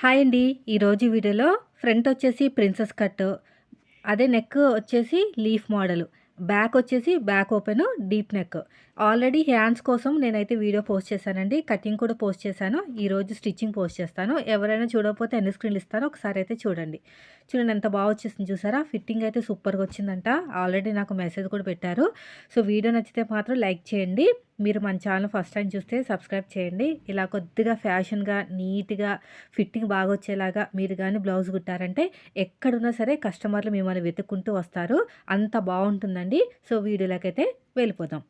Hi అండి. ఈరోజు వీడియోలో ఫ్రంట్ వచ్చేసి ప్రిన్సెస్ కట్ అదే నెక్ వచ్చేసి లీఫ్ మోడల్ బ్యాక్ వచ్చేసి back open deep neck. Already hands కోసం నేనైతే వీడియో పోస్ట్ చేశానండి. కటింగ్ కూడా పోస్ట్ చేశాను. ఈరోజు స్టిచ్చింగ్ పోస్ట్ చేస్తాను. ఎవరైనా చూడకపోతే ఎన్ని స్క్రీన్లు ఇస్తానో ఒకసారి అయితే చూడండి. చూడండి ఎంత బాగా వచ్చేసింది చూసారా? ఫిట్టింగ్ అయితే సూపర్గా వచ్చిందంట. ఆల్రెడీ నాకు మెసేజ్ కూడా పెట్టారు. సో వీడియో నచ్చితే మాత్రం లైక్ చేయండి. మీరు మన ఛానల్ ఫస్ట్ టైం చూస్తే సబ్స్క్రైబ్ చేయండి. ఇలా కొద్దిగా ఫ్యాషన్గా నీట్గా ఫిట్టింగ్ బాగా వచ్చేలాగా మీరు కానీ బ్లౌజ్ కుట్టారంటే ఎక్కడున్నా సరే కస్టమర్లు మిమ్మల్ని వెతుక్కుంటూ వస్తారు. అంత బాగుంటుందండి. సో వీడియోలోకి అయితే వెళ్ళిపోదాం.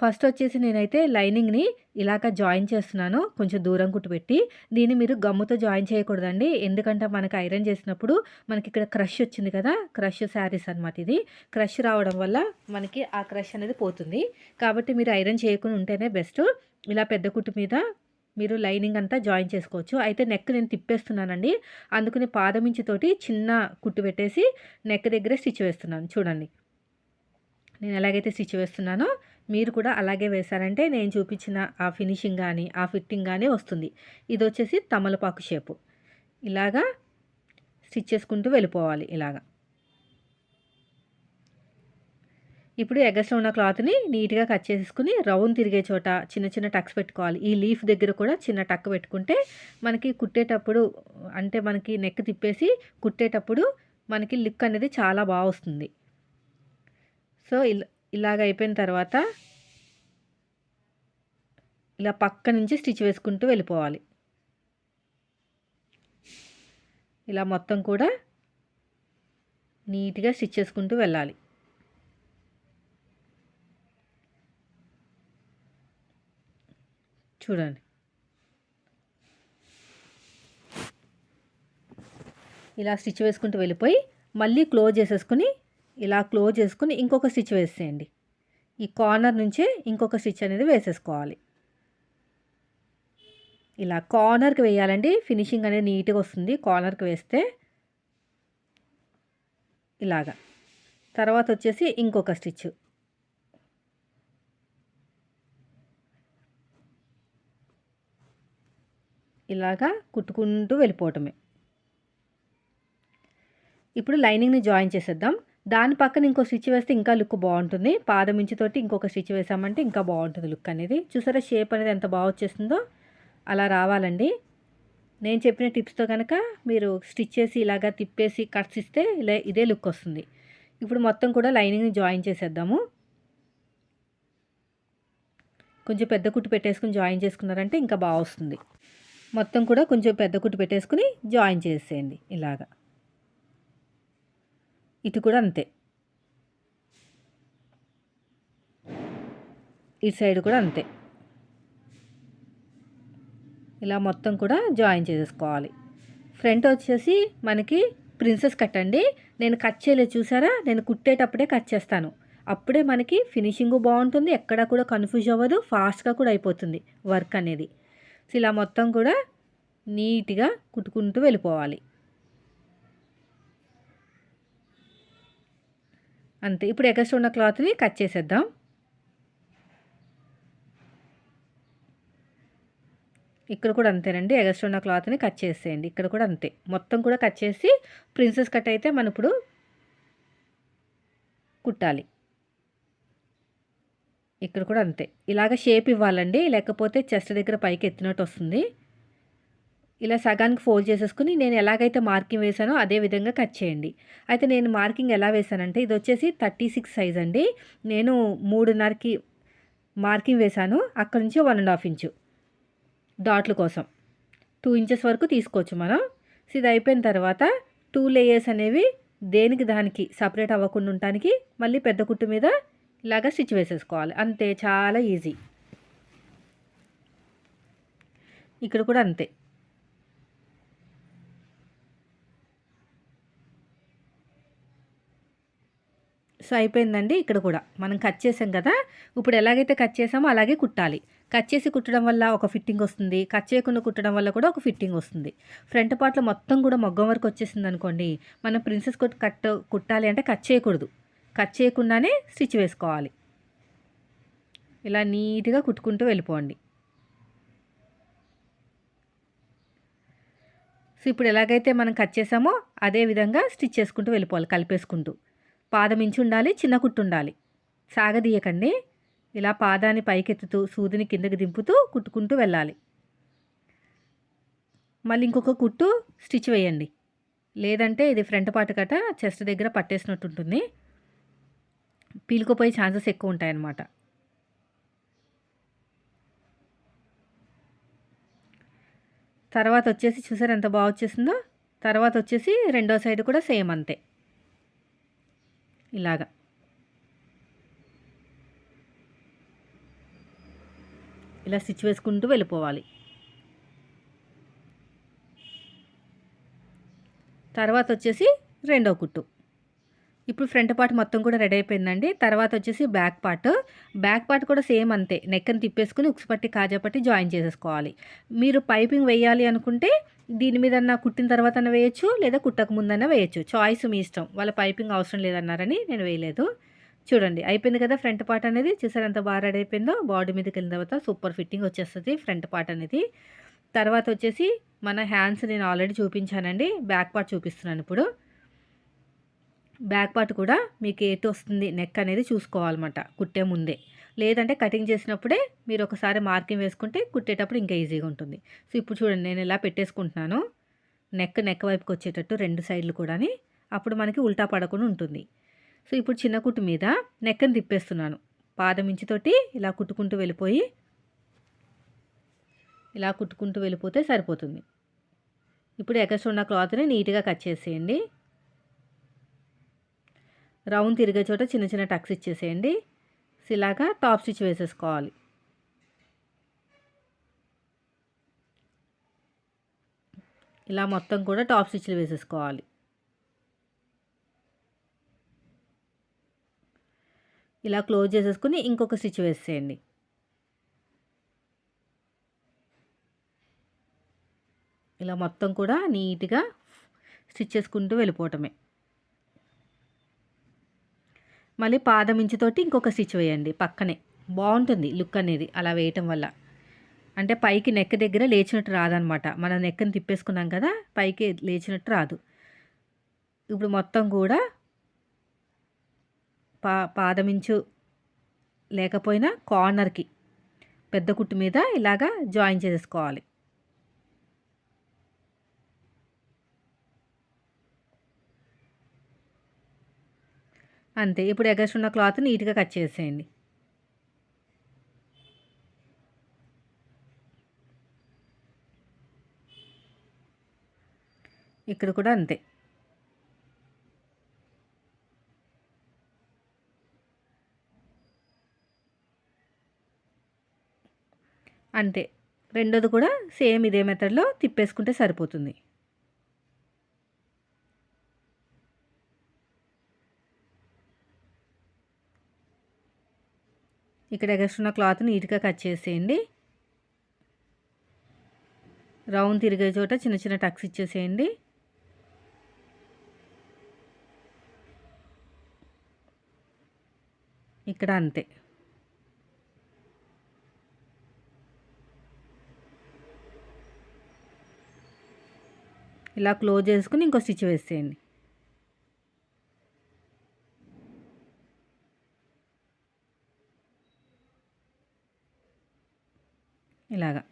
ఫస్ట్ వచ్చేసి నేనైతే లైనింగ్ని ఇలాగ జాయిన్ చేస్తున్నాను. కొంచెం దూరం కుట్టుపెట్టి. దీన్ని మీరు గమ్ముతో జాయిన్ చేయకూడదండి. ఎందుకంటే మనకి ఐరన్ చేసినప్పుడు మనకి ఇక్కడ క్రష్ వచ్చింది కదా? క్రష్ శారీస్ అనమాట ఇది. క్రష్ రావడం వల్ల మనకి ఆ క్రష్ అనేది పోతుంది. కాబట్టి మీరు ఐరన్ చేయకుండా ఉంటేనే బెస్ట్. ఇలా పెద్ద కుట్టు మీద మీరు లైనింగ్ అంతా జాయిన్ చేసుకోవచ్చు. అయితే నెక్ నేను తిప్పేస్తున్నానండి. అందుకని పాదమించితోటి చిన్న కుట్టు పెట్టేసి నెక్ దగ్గర స్టిచ్ వేస్తున్నాను. చూడండి. నేను ఎలాగైతే స్టిచ్ వేస్తున్నానో మీరు కూడా అలాగే వేశారంటే నేను చూపించిన ఆ ఫినిషింగ్ కానీ ఆ ఫిట్టింగ్ కానీ వస్తుంది. ఇది వచ్చేసి తమలపాకు షేపు. ఇలాగా స్టిచ్ చేసుకుంటూ వెళ్ళిపోవాలి ఇలాగా. ఇప్పుడు ఎగస్ట్రా ఉన్న క్లాత్ని నీట్గా కట్ చేసుకుని రౌండ్ తిరిగే చోట చిన్న చిన్న టక్స్ పెట్టుకోవాలి. ఈ లీఫ్ దగ్గర కూడా చిన్న టక్ పెట్టుకుంటే మనకి కుట్టేటప్పుడు అంటే మనకి నెక్ తిప్పేసి కుట్టేటప్పుడు మనకి లుక్ అనేది చాలా బాగా వస్తుంది. సో ఇలా ఇలాగ అయిపోయిన తర్వాత ఇలా పక్క నుంచి స్టిచ్ వేసుకుంటూ వెళ్ళిపోవాలి. ఇలా మొత్తం కూడా నీట్గా స్టిచ్ చేసుకుంటూ వెళ్ళాలి. చూడండి. ఇలా స్టిచ్ వేసుకుంటూ వెళ్ళిపోయి మళ్ళీ క్లోజ్ చేసేసుకుని ఇలా క్లోజ్ చేసుకుని ఇంకొక స్టిచ్ వేసేయండి. ఈ కార్నర్ నుంచే ఇంకొక స్టిచ్ అనేది వేసేసుకోవాలి. ఇలా కార్నర్కి వేయాలండి. ఫినిషింగ్ అనేది నీట్గా వస్తుంది. కార్నర్కి వేస్తే ఇలాగా. తర్వాత వచ్చేసి ఇంకొక స్టిచ్. ఇలాగా కుట్టుకుంటూ వెళ్ళిపోవటమే. ఇప్పుడు లైనింగ్ని జాయిన్ చేసేద్దాం. దాని పక్కన ఇంకో స్టిచ్ వేస్తే ఇంకా లుక్ బాగుంటుంది. పాదం ఇంచుతోటి ఇంకొక స్టిచ్ వేసామంటే ఇంకా బాగుంటుంది లుక్ అనేది. చూసారా షేప్ అనేది ఎంత బాగా వచ్చేస్తుందో? అలా రావాలండి. నేను చెప్పిన టిప్స్తో కనుక మీరు స్టిచ్ చేసి ఇలాగా తిప్పేసి కట్స్ ఇస్తే ఇలా ఇదే లుక్ వస్తుంది. ఇప్పుడు మొత్తం కూడా లైనింగ్ని జాయిన్ చేసేద్దాము. కొంచెం పెద్ద కుట్టు పెట్టేసుకుని జాయిన్ చేసుకున్నారంటే ఇంకా బాగా వస్తుంది. మొత్తం కూడా కొంచెం పెద్ద కుట్టు పెట్టేసుకుని జాయిన్ చేసేయండి ఇలాగా. ఇటు కూడా అంతే. ఇటు సైడ్ కూడా అంతే. ఇలా మొత్తం కూడా జాయిన్ చేసేసుకోవాలి. ఫ్రంట్ వచ్చేసి మనకి ప్రిన్సెస్ కట్ అండి. నేను కట్ చేయలేదు చూసారా? నేను కుట్టేటప్పుడే కట్ చేస్తాను. అప్పుడే మనకి ఫినిషింగ్ బాగుంటుంది. ఎక్కడ కూడా కన్ఫ్యూజ్ అవ్వదు. ఫాస్ట్గా కూడా అయిపోతుంది వర్క్ అనేది. సో ఇలా మొత్తం కూడా నీట్గా కుట్టుకుంటూ వెళ్ళిపోవాలి. అంతే. ఇప్పుడు ఎగస్ట్ ఉన్న క్లాత్ని కట్ చేసేద్దాం. ఇక్కడ కూడా అంతేనండి. ఎగస్ట్ ఉన్న క్లాత్ని కట్ చేసేయండి. ఇక్కడ కూడా అంతే. మొత్తం కూడా కట్ చేసి ప్రిన్సెస్ కట్ అయితే మనం ఇప్పుడు కుట్టాలి. ఇక్కడ కూడా అంతే. ఇలాగ షేప్ ఇవ్వాలండి. లేకపోతే చెస్ట్ దగ్గర పైకి ఎత్తినట్టు వస్తుంది. ఇలా సగానికి ఫోల్డ్ చేసేసుకుని నేను ఎలాగైతే మార్కింగ్ వేసానో అదే విధంగా కట్ చేయండి. అయితే నేను మార్కింగ్ ఎలా వేసానంటే ఇది వచ్చేసి థర్టీ సిక్స్ సైజ్ అండి. నేను మూడున్నరకి మార్కింగ్ వేశాను. అక్కడి నుంచి వన్ అండ్ హాఫ్ ఇంచు డాట్ల కోసం. టూ ఇంచెస్ వరకు తీసుకోవచ్చు మనం. సో ఇది అయిపోయిన తర్వాత టూ లేయర్స్ అనేవి దేనికి దానికి సపరేట్ అవ్వకుండా ఉండటానికి మళ్ళీ పెద్ద కుట్టు మీద ఇలాగా స్టిచ్ వేసేసుకోవాలి. అంతే చాలా ఈజీ. ఇక్కడ కూడా అంతే. సో అయిపోయిందండి ఇక్కడ కూడా. మనం కట్ చేసాం కదా. ఇప్పుడు ఎలాగైతే కట్ చేసామో అలాగే కుట్టాలి. కట్ చేసి కుట్టడం వల్ల ఒక ఫిట్టింగ్ వస్తుంది. కట్ చేయకుండా కుట్టడం వల్ల కూడా ఒక ఫిట్టింగ్ వస్తుంది. ఫ్రంట్ పార్ట్లో మొత్తం కూడా మొగ్గం వరకు వచ్చేసింది అనుకోండి మనం ప్రిన్సెస్ కొట్ కట్ కుట్టాలి అంటే కట్ చేయకూడదు. కట్ చేయకుండానే స్టిచ్ వేసుకోవాలి. ఇలా నీట్గా కుట్టుకుంటూ వెళ్ళిపోండి. సో ఇప్పుడు ఎలాగైతే మనం కట్ చేసామో అదే విధంగా స్టిచ్ చేసుకుంటూ వెళ్ళిపోవాలి కలిపేసుకుంటూ. పాదం ఇంచి ఉండాలి చిన్న కుట్టు ఉండాలి సాగదీయకండి. ఇలా పాదాన్ని పైకెత్తుతూ సూదిని కిందకి దింపుతూ కుట్టుకుంటూ వెళ్ళాలి. మళ్ళీ ఇంకొక కుట్టు స్టిచ్ వేయండి. లేదంటే ఇది ఫ్రంట్ పార్ట్ కట చెస్ట్ దగ్గర పట్టేసినట్టు ఉంటుంది పీలుకుపోయే ఛాన్సెస్ ఎక్కువ ఉంటాయన్నమాట తర్వాత వచ్చేసి చూసారు ఎంత బాగా వచ్చేసిందో తర్వాత వచ్చేసి రెండో సైడ్ కూడా సేమ్ అంతే. ఇలాగా. ఇలా స్టిచ్ వేసుకుంటూ వెళ్ళిపోవాలి. తర్వాత వచ్చేసి రెండో కుట్టు. ఇప్పుడు ఫ్రంట్ పార్ట్ మొత్తం కూడా రెడీ అయిపోయిందండి. తర్వాత వచ్చేసి బ్యాక్ పార్ట్. బ్యాక్ పార్ట్ కూడా సేమ్ అంతే. నెక్కని తిప్పేసుకుని ఉక్స్ పట్టి కాజా పట్టి జాయిన్ చేసేసుకోవాలి. మీరు పైపింగ్ వేయాలి అనుకుంటే దీని మీద కుట్టిన తర్వాత వేయచ్చు లేదా కుట్టక ముందన్న వేయచ్చు. చాయిస్ మీ ఇష్టం. వాళ్ళ పైపింగ్ అవసరం లేదన్నారని నేను వేయలేదు. చూడండి అయిపోయింది కదా ఫ్రంట్ పార్ట్ అనేది. చూసారు ఎంత బాగా రెడీ అయిపోయిందో? బాడీ మీదకి వెళ్ళిన తర్వాత సూపర్ ఫిట్టింగ్ వచ్చేస్తుంది ఫ్రంట్ పార్ట్ అనేది. తర్వాత వచ్చేసి మన హ్యాండ్స్ నేను ఆల్రెడీ చూపించానండి. బ్యాక్ పార్ట్ చూపిస్తున్నాను ఇప్పుడు. బ్యాక్ పార్ట్ కూడా మీకు ఎటు వస్తుంది నెక్ అనేది చూసుకోవాలన్నమాట కుట్టే ముందే. లేదంటే కటింగ్ చేసినప్పుడే మీరు ఒకసారి మార్కింగ్ వేసుకుంటే కుట్టేటప్పుడు ఇంకా ఈజీగా ఉంటుంది. సో ఇప్పుడు చూడండి నేను ఇలా పెట్టేసుకుంటున్నాను. నెక్ నెక్ వైపుకి వచ్చేటట్టు రెండు సైడ్లు కూడాని అప్పుడు మనకి ఉల్టా పడకుండా ఉంటుంది. సో ఇప్పుడు చిన్న కుట్టు మీద నెక్కని తిప్పేస్తున్నాను. పాదం ఇంచుతోటి ఇలా కుట్టుకుంటూ వెళ్ళిపోయి ఇలా కుట్టుకుంటూ వెళ్ళిపోతే సరిపోతుంది. ఇప్పుడు ఎక్స్ట్రా ఉన్న క్లాత్ని నీట్గా కట్ చేసేయండి. రౌండ్ తిరిగే చోట చిన్న చిన్న టక్స్ ఇచ్చేసేయండి. ఇలాగా టాప్ స్టిచ్ వేసేసుకోవాలి. ఇలా మొత్తం కూడా టాప్ స్టిచ్లు వేసేసుకోవాలి. ఇలా క్లోజ్ చేసేసుకుని ఇంకొక స్టిచ్ వేసేయండి. ఇలా మొత్తం కూడా నీట్గా స్టిచ్ చేసుకుంటూ వెళ్ళిపోవటమే. మళ్ళీ పాదం ఇంచుతోటి ఇంకొక స్టిచ్ వేయండి పక్కనే. బాగుంటుంది లుక్ అనేది అలా వేయటం వల్ల. అంటే పైకి నెక్ దగ్గర లేచినట్టు రాదనమాట. మనం నెక్కని తిప్పేసుకున్నాం కదా పైకి లేచినట్టు రాదు. ఇప్పుడు మొత్తం కూడా పా పాదమించు లేకపోయినా కార్నర్కి పెద్ద కుట్టు మీద ఇలాగా జాయిన్ చేసేసుకోవాలి. అంతే. ఇప్పుడు ఎగస్ట్ ఉన్న క్లాత్ నీట్గా కట్ చేసేయండి. ఇక్కడ కూడా అంతే. అంతే. రెండోది కూడా సేమ్ ఇదే మెథడ్లో తిప్పేసుకుంటే సరిపోతుంది. ఇక్కడ ఎగస్ట్రున్న క్లాత్ నీట్గా కట్ చేసేయండి. రౌండ్ తిరిగే చోట చిన్న చిన్న టక్స్ ఇచ్చేసేయండి. ఇక్కడ అంతే. ఇలా క్లోజ్ చేసుకుని ఇంకో స్టిచ్ వేసేయండి. ఇలాగా.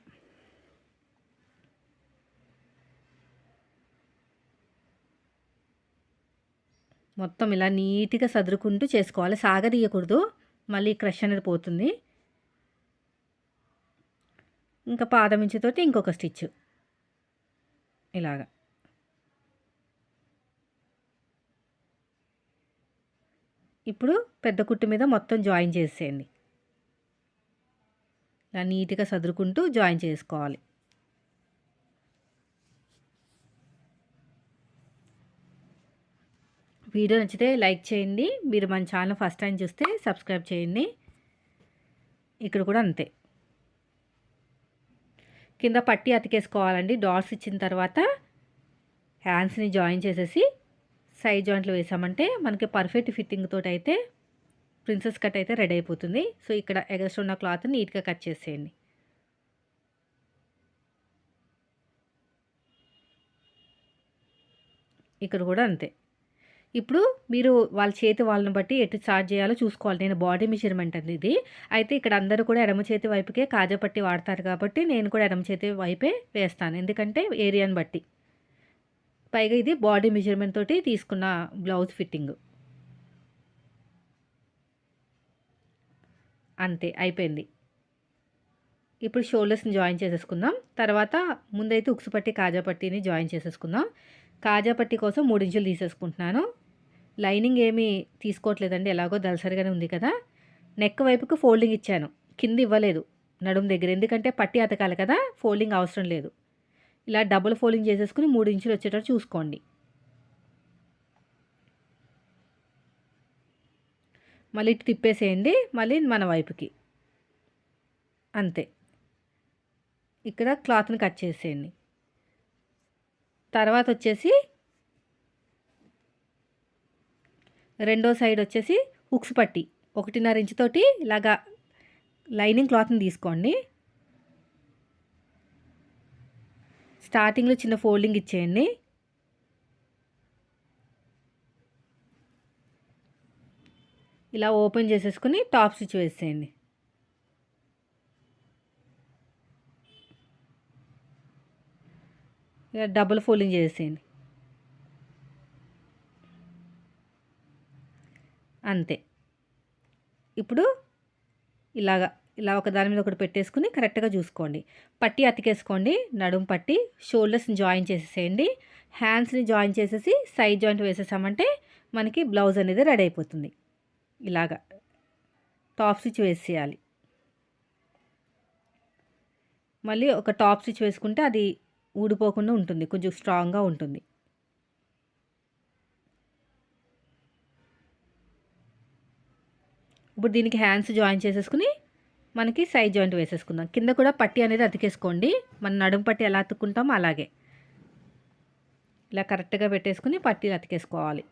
మొత్తం ఇలా నీట్గా సదురుకుంటూ చేసుకోవాలి. సాగదీయకూడదు. మళ్ళీ క్రష్ అనేది పోతుంది. ఇంకా పాదమించుతోటి ఇంకొక స్టిచ్. ఇలాగా. ఇప్పుడు పెద్ద కుట్టు మీద మొత్తం జాయిన్ చేసేయండి. ఇలా నీట్గా సదురుకుంటూ జాయిన్ చేసుకోవాలి. వీడియో నచ్చితే లైక్ చేయండి. మీరు మన ఛానల్ ఫస్ట్ టైం చూస్తే సబ్స్క్రైబ్ చేయండి. ఇక్కడ కూడా అంతే. కింద పట్టి అతికేసుకోవాలండి. డాట్స్ ఇచ్చిన తర్వాత హ్యాండ్స్ని జాయిన్ చేసేసి సైడ్ జాయింట్లు వేసామంటే మనకి పర్ఫెక్ట్ ఫిట్టింగ్ తోటి అయితే ప్రిన్సెస్ కట్ అయితే రెడీ అయిపోతుంది. సో ఇక్కడ ఎగస్ట్ ఉన్న క్లాత్ నీట్గా కట్ చేసేయండి. ఇక్కడ కూడా అంతే. ఇప్పుడు మీరు వాళ్ళ చేతి వాళ్ళని బట్టి ఎటు స్టార్ట్ చేయాలో చూసుకోవాలి. నేను బాడీ మెజర్మెంట్ అండి ఇది. అయితే ఇక్కడ అందరూ కూడా ఎడమ చేతి వైపుకే కాజా పట్టి వాడతారు కాబట్టి నేను కూడా ఎడమ చేతి వైపే వేస్తాను. ఎందుకంటే ఏరియాని బట్టి. పైగా ఇది బాడీ మెజర్మెంట్ తోటి తీసుకున్న బ్లౌజ్ ఫిట్టింగ్. అంతే అయిపోయింది. ఇప్పుడు షోల్డర్స్ని జాయిన్ చేసేసుకుందాం. తర్వాత ముందైతే ఉక్సు పట్టి కాజా పట్టీని జాయిన్ చేసేసుకుందాం. కాజా పట్టి కోసం మూడు ఇంచులు తీసేసుకుంటున్నాను. లైనింగ్ ఏమీ తీసుకోవట్లేదండి ఎలాగో దలసరిగానే ఉంది కదా. నెక్ వైపుకు ఫోల్డింగ్ ఇచ్చాను. కింద ఇవ్వలేదు నడుము దగ్గర ఎందుకంటే పట్టి అతకాలి కదా ఫోల్డింగ్ అవసరం లేదు. ఇలా డబుల్ ఫోల్డింగ్ చేసేసుకుని మూడు ఇంచులు వచ్చేటట్టు చూసుకోండి. మళ్ళీ ఇటు తిప్పేసేయండి మళ్ళీ మన వైపుకి. అంతే. ఇక్కడ క్లాత్ని కట్ చేసేయండి. తర్వాత వచ్చేసి రెండో సైడ్ వచ్చేసి హుక్స్ పట్టి ఒకటిన్నర ఇంచుతోటి ఇలాగా లైనింగ్ క్లాత్ని తీసుకోండి. స్టార్టింగ్లో చిన్న ఫోల్డింగ్ ఇచ్చేయండి. ఇలా ఓపెన్ చేసేసుకుని టాప్ స్టిచ్ వేసేయండి ఇలా డబుల్ ఫోల్డింగ్ చేసేయండి. అంతే. ఇప్పుడు ఇలాగా ఇలా ఒక దాని మీద ఒకటి పెట్టేసుకుని కరెక్ట్గా చూసుకోండి. పట్టి అతికేసుకోండి. నడుము పట్టి షోల్డర్స్ని జాయిన్ చేసేసేయండి. హ్యాండ్స్ని జాయిన్ చేసేసి సైడ్ జాయింట్ వేసేసామంటే మనకి బ్లౌజ్ అనేది రెడీ అయిపోతుంది. ఇలాగా టాప్ స్టిచ్ వేసేయాలి. మళ్ళీ ఒక టాప్ స్టిచ్ వేసుకుంటే అది ఊడిపోకుండా ఉంటుంది కొంచెం స్ట్రాంగ్గా ఉంటుంది. ఇప్పుడు దీనికి హ్యాండ్స్ జాయిన్ చేసేసుకుని మనకి సైడ్ జాయింట్ వేసేసుకుందాం. కింద కూడా పట్టి అనేది అతికేసుకోండి. మన నడుము పట్టి ఎలా అతుక్కుంటామో అలాగే. ఇలా కరెక్ట్గా పెట్టేసుకుని పట్టీలు అతికేసుకోవాలి.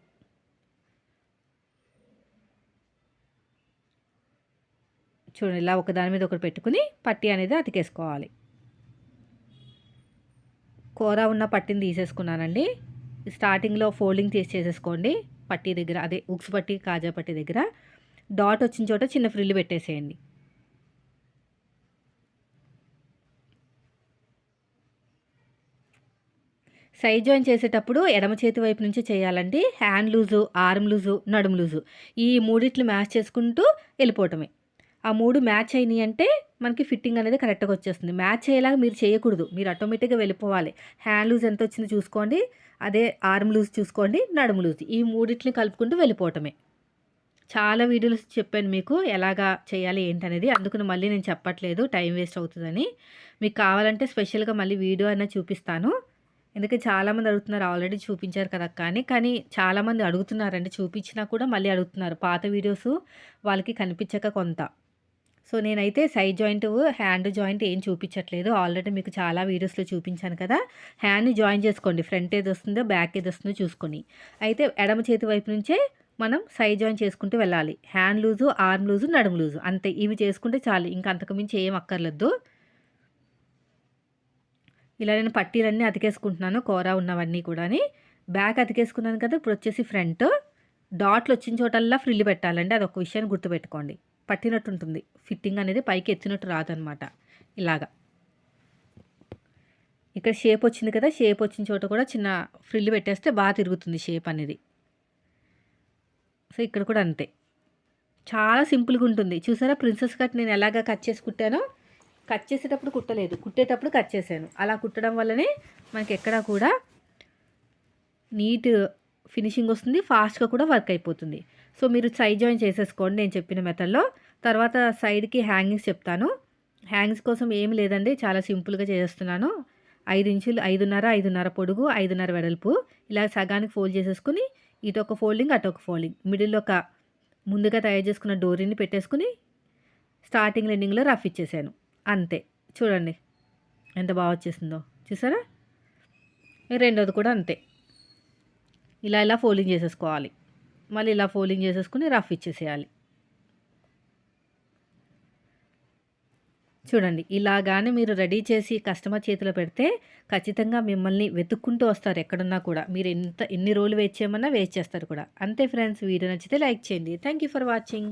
చూడండి ఇలా ఒక దాని మీద ఒకటి పెట్టుకుని పట్టి అనేది అతికేసుకోవాలి. కూర ఉన్న పట్టిని తీసేసుకున్నానండి. స్టార్టింగ్లో ఫోల్డింగ్ తీసి చేసేసుకోండి. పట్టి దగ్గర అదే ఉక్స్ పట్టి కాజా పట్టి దగ్గర. డాట్ వచ్చిన చోట చిన్న ఫ్రిల్ పెట్టేసేయండి. సైడ్ జాయిన్ చేసేటప్పుడు ఎడమ చేతి వైపు నుంచి చేయాలండి. హ్యాండ్ లూజు ఆర్మ్ లూజు నడుము లూజు. ఈ మూడిట్లు మ్యాచ్ చేసుకుంటూ వెళ్ళిపోవటమే. ఆ మూడు మ్యాచ్ అయినాయి అంటే మనకి ఫిట్టింగ్ అనేది కరెక్ట్గా వచ్చేస్తుంది. మ్యాచ్ అయ్యేలాగా మీరు చేయకూడదు. మీరు ఆటోమేటిక్గా వెళ్ళిపోవాలి. హ్యాండ్ లూజ్ ఎంత వచ్చిందో చూసుకోండి. అదే ఆర్మ్ లూజ్ చూసుకోండి. నడుము లూజ్. ఈ మూడిట్ని కలుపుకుంటూ వెళ్ళిపోవటమే. చాలా వీడియోలు చెప్పాను మీకు ఎలాగా చేయాలి ఏంటనేది. అందుకని మళ్ళీ నేను చెప్పట్లేదు. టైం వేస్ట్ అవుతుందని. మీకు కావాలంటే స్పెషల్గా మళ్ళీ వీడియో అయినా చూపిస్తాను. ఎందుకంటే చాలామంది అడుగుతున్నారు ఆల్రెడీ చూపించారు కదా కానీ కానీ చాలామంది అడుగుతున్నారండి. చూపించినా కూడా మళ్ళీ అడుగుతున్నారు. పాత వీడియోస్ వాళ్ళకి కనిపించక కొంత. సో నేనైతే సైడ్ జాయింట్ హ్యాండ్ జాయింట్ ఏం చూపించట్లేదు. ఆల్రెడీ మీకు చాలా వీడియోస్లో చూపించాను కదా. హ్యాండ్ని జాయిన్ చేసుకోండి. ఫ్రంట్ ఏది వస్తుందో బ్యాక్ ఏది వస్తుందో చూసుకొని. అయితే ఎడమ చేతి వైపు నుంచే మనం సైడ్ జాయిన్ చేసుకుంటూ వెళ్ళాలి. హ్యాండ్ లూజు ఆర్మ్ లూజు నడుము లూజు. అంతే. ఇవి చేసుకుంటే చాలు. ఇంకా అంతకుమించి ఏం అక్కర్లేదు. ఇలా నేను పట్టీలన్నీ అతికేసుకుంటున్నాను. కూర ఉన్నవన్నీ కూడా బ్యాక్ అతికేసుకున్నాను కదా. ఇప్పుడు వచ్చేసి ఫ్రంట్. డాట్లు వచ్చిన చోటల్లా ఫ్రిల్లు పెట్టాలండి. అది ఒక విషయాన్ని గుర్తుపెట్టుకోండి. పట్టినట్టు ఉంటుంది ఫిట్టింగ్ అనేది పైకి ఎత్తినట్టు రాదనమాట ఇలాగా. ఇక్కడ షేప్ వచ్చింది కదా షేప్ వచ్చిన చోట కూడా చిన్న ఫ్రిల్ పెట్టేస్తే బాగా తిరుగుతుంది షేప్ అనేది. సో ఇక్కడ కూడా అంతే. చాలా సింపుల్గా ఉంటుంది. చూసారా ప్రిన్సెస్ కట్ నేను ఎలాగ కట్ చేసి కుట్టానో? కట్ చేసేటప్పుడు కుట్టలేదు. కుట్టేటప్పుడు కట్ చేశాను. అలా కుట్టడం వల్లనే మనకి ఎక్కడా కూడా నీట్ ఫినిషింగ్ వస్తుంది. ఫాస్ట్గా కూడా వర్క్ అయిపోతుంది. సో మీరు సైడ్ జాయిన్ చేసేసుకోండి నేను చెప్పిన మెథడ్లో. తర్వాత సైడ్కి హ్యాంగింగ్స్ చెప్తాను. హ్యాంగింగ్స్ కోసం ఏం లేదండి చాలా సింపుల్గా చేస్తున్నాను ఐదు ఇంచులు ఐదున్నర ఐదున్నర పొడుగు ఐదున్నర వెడల్పు. ఇలా సగానికి ఫోల్డ్ చేసేసుకుని ఇటు ఒక ఫోల్డింగ్ అటు ఒక ఫోల్డింగ్. మిడిల్లో ఒక ముందుగా తయారు చేసుకున్న డోరీని పెట్టేసుకుని స్టార్టింగ్ ఎండింగ్లో రఫ్ ఇచ్చేసాను. అంతే. చూడండి ఎంత బాగా వచ్చేసిందో. చూసారా? రెండోది కూడా అంతే. ఇలా ఇలా ఫోల్డింగ్ చేసేసుకోవాలి. మళ్ళీ ఇలా ఫోల్డింగ్ చేసేసుకుని రఫ్ ఇచ్చేసేయాలి. చూడండి ఇలాగానే మీరు రెడీ చేసి కస్టమర్ చేతిలో పెడితే ఖచ్చితంగా మిమ్మల్ని వెతుక్కుంటూ వస్తారు ఎక్కడున్నా కూడా. మీరు ఎంత ఎన్ని రోజులు వెయిట్ చేయమన్నా వెయిట్ చేస్తారు కూడా. అంతే ఫ్రెండ్స్ వీడియో నచ్చితే లైక్ చేయండి. Thank you for watching